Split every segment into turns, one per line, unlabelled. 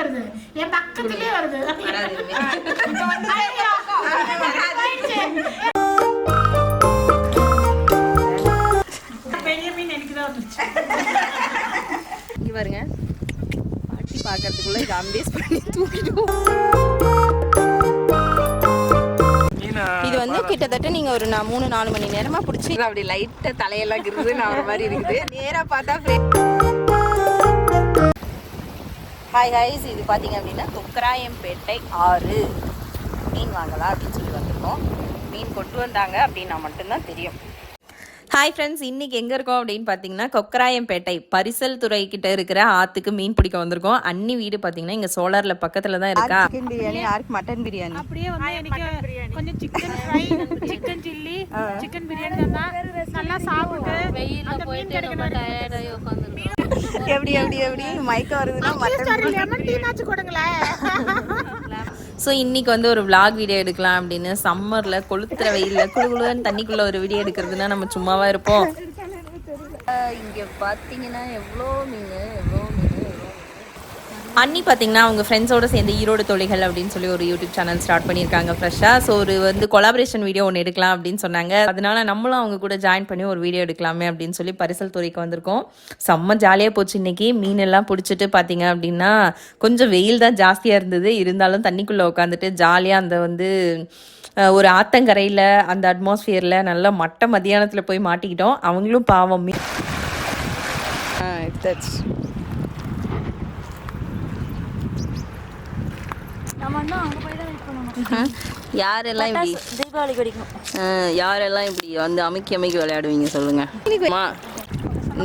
வருது. என் பக்கத்துலயே வருது. பெரிய மீன் எனக்கு தான் வந்துச்சு
இங்க பாருங்க. பாட்டி பார்க்கறதுக்குள்ள இதை அம்பேஸ் பண்ணி தூக்கிடுவோம். இது வந்து கிட்டத்தட்ட நீங்க ஒரு மூணு நாலு மணி நேரமா பிடிச்சி அப்படி லைட்டா தலையெல்லாம் கிருது நான் மாதிரி இருக்குது. நேரா பார்த்தா ஹாய் ஹாய்ஸ் இது பார்த்தீங்க அப்படின்னா தொக்கராயம்பேட்டை ஆறு. மீன் வாங்கலாம் அப்படின்னு சொல்லி வந்திருக்கோம். மீன் கொண்டு வந்தாங்க அப்படின்னா மட்டும்தான் தெரியும். ஹாய் ஃப்ரெண்ட்ஸ் இன்னைக்கு எங்கே இருக்கோம் அப்படின்னு பார்த்தீங்கன்னா கொக்கராயம்பேட்டை பரிசல் துறை கிட்ட இருக்கிற ஆற்றுக்கு மீன் பிடிக்க வந்திருக்கோம். அன்னி வீடு பார்த்தீங்கன்னா இங்கே சோலாரில் பக்கத்தில் தான் இருக்கா? சிக்கன் பிரியாணி யாருக்கு மட்டன் பிரியாணி.
அப்படியே வந்து எனக்கு கொஞ்சம் chicken fry chicken chilli chicken biryani தந்தா நல்லா சாப்பிட்டு வெயில்ல போயிட்டு ரொம்ப டயர்டாகி
எப்படி எப்படி எப்படி மயக்கம் வருதுன்னா மட்டன்
லெமன் டீனாச்சு கொடுங்களேன்
ஸோ இன்னைக்கு வந்து ஒரு vlog வீடியோ எடுக்கலாம் அப்படின்னு சம்மரில் கொளுத்துற வெயிலில் குழுகுழுன்னு தண்ணிக்குள்ளே ஒரு வீடியோ எடுக்கிறதுனா நம்ம சும்மாவா இருப்போம். இங்கே பார்த்தீங்கன்னா எவ்வளோ மீன் எவ்வளோ மீன் அன்னி பார்த்தீங்கன்னா அவங்க ஃப்ரெண்ட்ஸோட சேர்ந்து ஈரோடு தொழில்கள் அப்படின்னு சொல்லி ஒரு யூடியூப் சேனல் ஸ்டார்ட் பண்ணியிருக்காங்க ஃப்ரெஷ்ஷாக ஸோ ஒரு வந்து கொலாபரேஷன் வீடியோ ஒன்று எடுக்கலாம் அப்படின்னு சொன்னாங்க. அதனால நம்மளும் அவங்க கூட ஜாயின் பண்ணி ஒரு வீடியோ எடுக்கலாமே அப்படின்னு சொல்லி பரிசல் துறைக்கு வந்திருக்கோம். செம்ம ஜாலியாக போச்சு இன்னைக்கு. மீன் எல்லாம் பிடிச்சிட்டு பார்த்தீங்க அப்படின்னா கொஞ்சம் வெயில் தான் ஜாஸ்தியாக இருந்தது. இருந்தாலும் தண்ணிக்குள்ளே உட்காந்துட்டு ஜாலியாக அந்த வந்து ஒரு ஆத்தங்கரையில் அந்த அட்மாஸ்ஃபியரில் நல்லா மட்ட மத்தியானத்தில் போய் மாட்டிக்கிட்டோம். அவங்களும் பாவம் யாரெல்லாம் இப்படி
தீபாவளி கிடைக்கும்
யாரெல்லாம் இப்படி வந்து அமைக்கி அமைக்கி விளையாடுவீங்க சொல்லுங்க.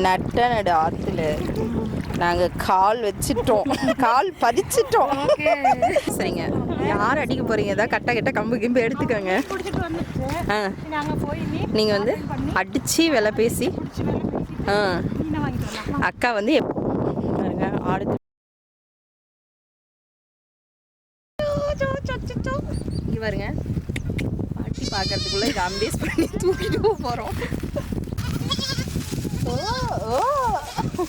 நட்ட நடு ஆத்துல நாங்க கால் வச்சிட்டோம். கால் பதிச்சிட்டோம். சரிங்க. யார் அடிக்க போறீங்க? ஏதாவது கட்ட கட்ட கம்பு கிம்பு எடுத்துக்கோங்க.
குடிச்சிட்டு வந்துச்சு
ஆ.
நாங்க
வந்து அடிச்சு விலை பேசி அக்கா வந்து பாருங்க ஆடு இங்க பாருங்க. பாட்டி பார்க்கறதுக்குள்ள இதை அம்பேஸ் பண்ணி தூக்கிட்டு போறோம். ஓ ஓ.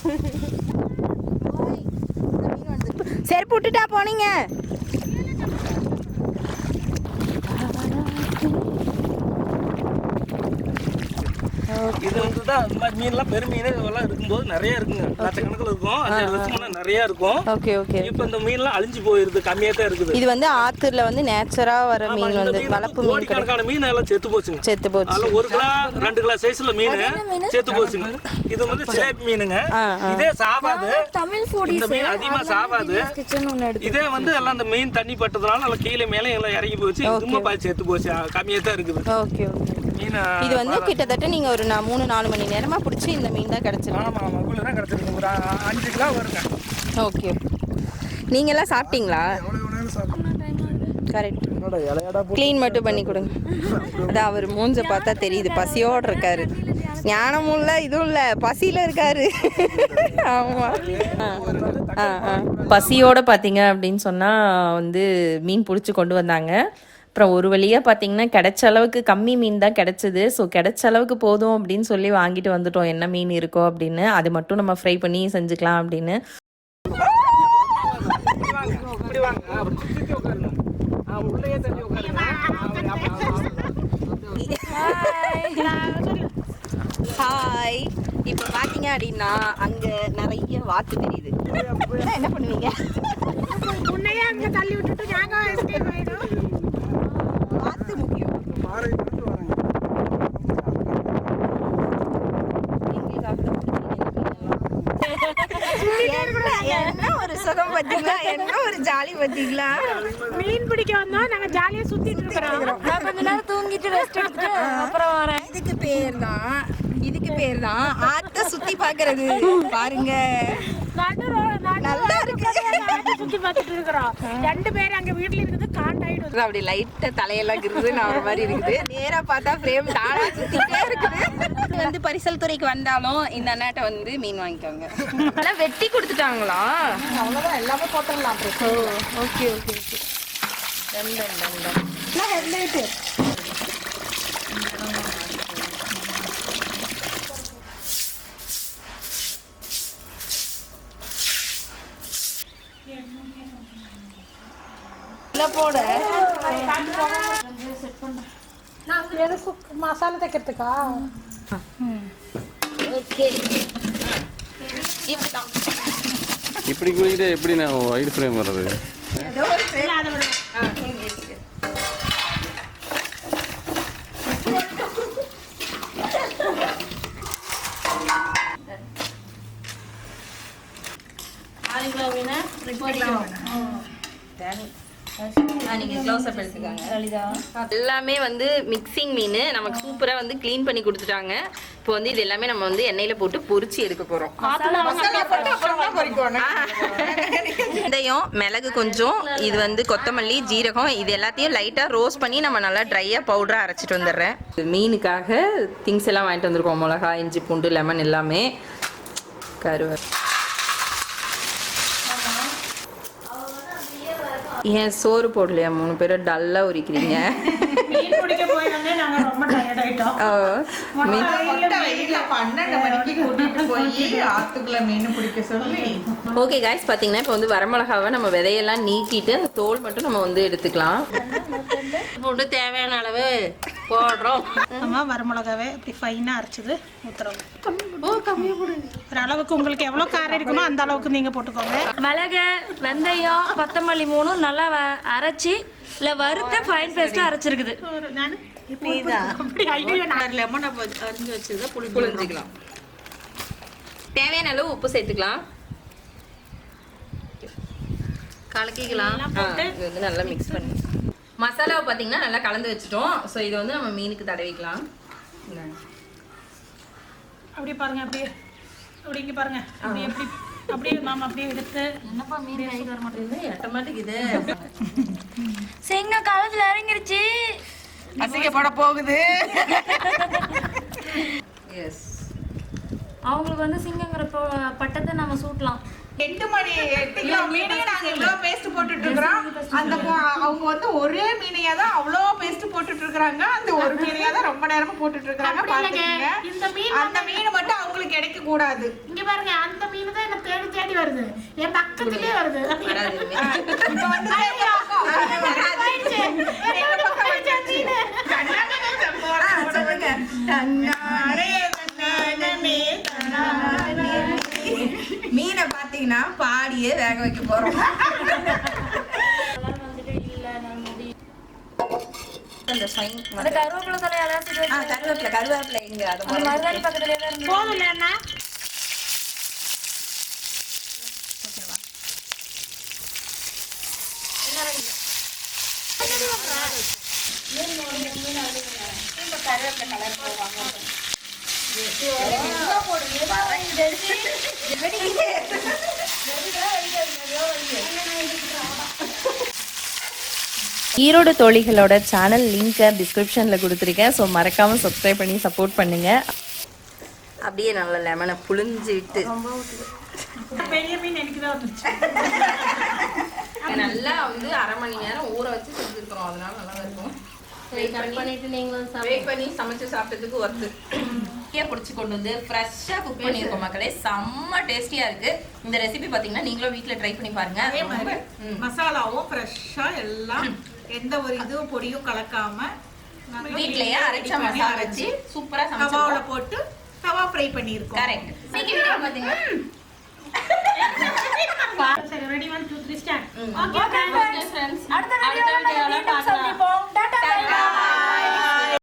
சரி புட்டுட்டா போனீங்க.
இது வந்து தான் இந்த மாதிரி மீன்லாம் பெருமீன் இதெல்லாம் இருக்கும்போது நிறைய இருக்குங்க. லட்சக்கணக்கில் இருக்கும். அது வருஷமெல்லாம் நிறைய இருக்கும்.
ஓகே ஓகே
இப்போ இந்த மீன்லாம் அழிஞ்சு போயிருது கம்மியாக தான் இருக்குது.
இது வந்து ஆத்துல வந்து நேச்சரா வர மீன் வந்து வளர்ப்பு மீன்
கோடிக்கணக்கான மீன் எல்லாம் செத்து போச்சுங்க.
செத்து போச்சு.
அதில் ஒரு கிலோ ரெண்டு கிலோ சைஸ்ல மீன் செத்து போச்சுங்க. இது வந்து சிலேபி மீனுங்க. இதே சாவாது
தமிழ் ஃபுட்
இந்த மீன் அதிகமா சாவாது இதே வந்து எல்லாம் அந்த மீன் தண்ணி பட்டதுனால நல்லா கீழே மேலே எல்லாம் இறங்கி போச்சு. இதுவும் பாதி செத்து போச்சு. கம்மியாக தான் இருக்குது.
ஓகே ஓகே இது வந்து கிட்டத்தட்ட நீங்க ஒரு நா- மூணு நாலு மணி நேரமா பிடிச்சி இந்த மீன் தான் கிடைச்சிருக்கு.
ஆமாம் ஆமாம் இவ்வளோ தான் கிடச்சிருக்கு. ஒரு அ- அஞ்சு கிலோ வருங்க.
ஓகே. நீங்க எல்லாம் சாப்பிட்டீங்களா கரெக்ட். க்ளீன் மட்டும் பண்ணி கொடுங்க. அதான் அவர் மூஞ்ச பார்த்தா தெரியுது. பசியோடு இருக்காரு. ஞானமும் இல்லை இதுவும் இல்லை. பசியில் இருக்காரு. ஆமாம் பசியோடு பார்த்தீங்க அப்படின்னு சொன்னால் வந்து மீன் பிடிச்சி கொண்டு வந்தாங்க. அப்புறம் ஒரு வழியாக பார்த்தீங்கன்னா கிடைச்ச அளவுக்கு கம்மி மீன் தான் கிடைச்சது. ஸோ கிடைச்ச அளவுக்கு போதும் அப்படின்னு சொல்லி வாங்கிட்டு வந்துட்டோம். என்ன மீன் இருக்கோ அப்படின்னு. அது மட்டும் நம்ம ஃப்ரை பண்ணி செஞ்சுக்கலாம் அப்படின்னு. ஹாய் இப்போ பார்த்தீங்க அப்படின்னா அங்கே நிறைய வாத்து தெரியுது. என்ன பண்ணுவீங்க?
உன்னையே அங்க தள்ளி விட்டுட்டு நாங்க
பார்த்தீங்களா என்ன ஒரு ஜாலி பார்த்தீங்களா
மீன் பிடிக்க வந்தோம் நாங்க ஜாலியா சுத்திட்டு இருக்கிறோம்.
நான் கொஞ்ச நேரம் தூங்கிட்டு ரெஸ்ட் எடுத்துட்டு அப்புறம் வரேன்.
இதுக்கு பேர் தான் இதுக்கு பேர் தான் ஆத்த சுத்தி பார்க்கிறது பாருங்க. நல்லா இருக்கு.
சுத்தி பார்த்துட்டு இருக்கிறோம். ரெண்டு பேரும் அங்க வீட்டுல இருக்குது
அப்படி லைட்டா தலையெல்லாம் கிருது நான் மாதிரி இருக்குது. நேரா பார்த்தா ஃப்ரேம் தானா சுத்திட்டே இருக்குது. வந்து பரிசல் துறைக்கு வந்தாலும் இந்த அண்ணாட்ட வந்து மீன் வாங்கிக்கோங்க. அதெல்லாம் வெட்டி கொடுத்துட்டாங்களா?
அவ்வளவுதான் எல்லாமே போட்டுடலாம்.
ஓ okay okay okay. Done done done
headlight எதுக்கு மசாலா தைக்கிறதுக்கா
இப்படி குளிக்கிட்டு எப்படி நான் ஒயிட் ஃப்ரேம் வர்றது?
நீங்க எடுத்துக்காங்க. எல்லாமே வந்து மிக்சிங் மீன் நமக்கு சூப்பரா வந்து க்ளீன் பண்ணி கொடுத்துட்டாங்க. இப்போ வந்து இது எல்லாமே நம்ம வந்து எண்ணெயில போட்டு பொரிச்சு எடுக்க போறோம். வெந்தயம் மிளகு கொஞ்சம் இது வந்து கொத்தமல்லி ஜீரகம் இது எல்லாத்தையும் லைட்டா ரோஸ்ட் பண்ணி நம்ம நல்லா ட்ரையா பவுடரா அரைச்சிட்டு வந்துடுறேன். மீனுக்காக திங்ஸ் எல்லாம் வாங்கிட்டு வந்திருக்கோம். மிளகா இஞ்சி பூண்டு லெமன் எல்லாமே. கருவை ஏன் சோறு போடலையா? மூணு பேரும் டல்லா உரிக்கிறீங்க.
மீன் பிடிக்க போயிருந்தே நாங்க ரொம்ப டயர்ட் ஆயிட்டோம்.
ஓ, ஓகே காய்ஸ் பார்த்தீங்கன்னா இப்போ வந்து வரமிளகாவை நம்ம விதையெல்லாம் நீக்கிட்டு அந்த தோல் மட்டும் நம்ம வந்து எடுத்துக்கலாம்.
போட்டு தேவையான அளவு போடுறோம்.
நம்ம வரமிளகாவே இப்படி ஃபைனாக அரைச்சது ஊத்துறோம். ஒரு அளவுக்கு உங்களுக்கு எவ்வளோ காரம் இருக்குமோ அந்த அளவுக்கு நீங்கள் போட்டுக்கோங்க.
மிளகு வெந்தயம் கொத்தமல்லி மூணும் நல்லா வ- அரைச்சி இல்ல வறுத்த ஃபைன் பேஸ்டா அரைச்சிருக்குது.
லெமனை அரிஞ்சு வச்சதை புளி
புளிஞ்சிக்கலாம் தேவையான அளவு உப்பு சேர்த்துக்கலாம்.
கலக்கிக்கலாம்.
இது வந்து நல்லா மிக்ஸ் பண்ணி. மசாலாவை பார்த்தீங்கன்னா நல்லா கலந்து வச்சுட்டோம். ஸோ இது வந்து நம்ம மீனுக்கு தடவிக்கலாம்.
அப்படியே பாருங்க அப்படியே. அப்படி இங்கே பாருங்க. அப்படி எப்படி அப்படியே நாம் அப்படியே எடுத்து
என்னப்பா மீன் கை வர மாட்டேங்குது? ஆட்டோமேட்டிக் இது.
சிங்கம் காலத்துல இறங்கிருச்சு.
அசிங்கப்பட போகுது.
எஸ்
அவங்களுக்கு வந்து சிங்கங்கிற பட்டத்தை நம்ம சூட்டலாம்.
எட்டு மணி எட்டு கிலோ மீனையே நாங்க இவ்வளவு பேஸ்ட் போட்டுட்டு இருக்கிறோம். அந்த அவங்க வந்து ஒரே மீனையா தான் அவ்வளோ பேஸ்ட் போட்டுட்டு இருக்காங்க அந்த ஒரு மீனையா தான் ரொம்ப நேரமா போட்டுட்டு இருக்காங்க. பாத்துக்கங்க
இந்த மீன்
அந்த மீன் கிடைக்க கூடாது
இங்க பாருங்க அந்த மீன் தான் எனக்கு தேடி தேடி வருது. என் பக்கத்திலே வருது.
மீனை. பாத்தீங்கன்னா பாடியே வேக வைக்க போறோம்.
அந்த சைன்
அந்த கருவேப்பிலை
ஆ கருவேப்பிலை கருவேப்பிலை இங்கே அதை
மருதாணி பக்கத்துலயே தான் இருந்து
போதும் இல்லைன்னா
ஈரோடு தோழிகளோட சேனல் லிங்கை டிஸ்கிரிப்ஷனில் கொடுத்துருக்கேன். ஸோ மறக்காமல் சப்ஸ்கிரைப் பண்ணி சப்போர்ட் பண்ணுங்க. அப்படியே நல்ல லெமனை புழிஞ்சு விட்டு
பெரிய மீன் எனக்கு தான் வந்துச்சு
நல்லா வந்து அரை மணி நேரம் ஊற வச்சு செஞ்சுருக்கிறோம். அதனால நல்லா இருக்கும். வெயிட் பண்ணி சமைச்சு சாப்பிட்டதுக்கு ஒர்த்து டீயை பிடிச்சி கொண்டு வந்து ஃப்ரெஷ்ஷாக குக் பண்ணியிருக்கோம் மக்களே. செம்ம டேஸ்டியாக இருக்கு. இந்த ரெசிபி பார்த்தீங்கன்னா நீங்களும் வீட்டில் ட்ரை பண்ணி பாருங்க.
அதே மாதிரி
ம்.
மசாலாவும் ஃப்ரெஷ்ஷா எல்லாம் எந்த ஒரு இதுவும் பொடியும் கலக்காம
வீட்லயே அரைச்ச மசாலா அரைச்சு சூப்பரா
தவாவில போட்டு தவா ஃப்ரை பண்ணியிருக்கோம்.
கரெக்ட் இன்னைக்கு வீடியோ பாத்தீங்க
சரி ரெடி 1 2 3 ஸ்டார்ட் ஓகே ஃப்ரெண்ட்ஸ் அடுத்த வீடியோல பார்க்கலாம். டாடா.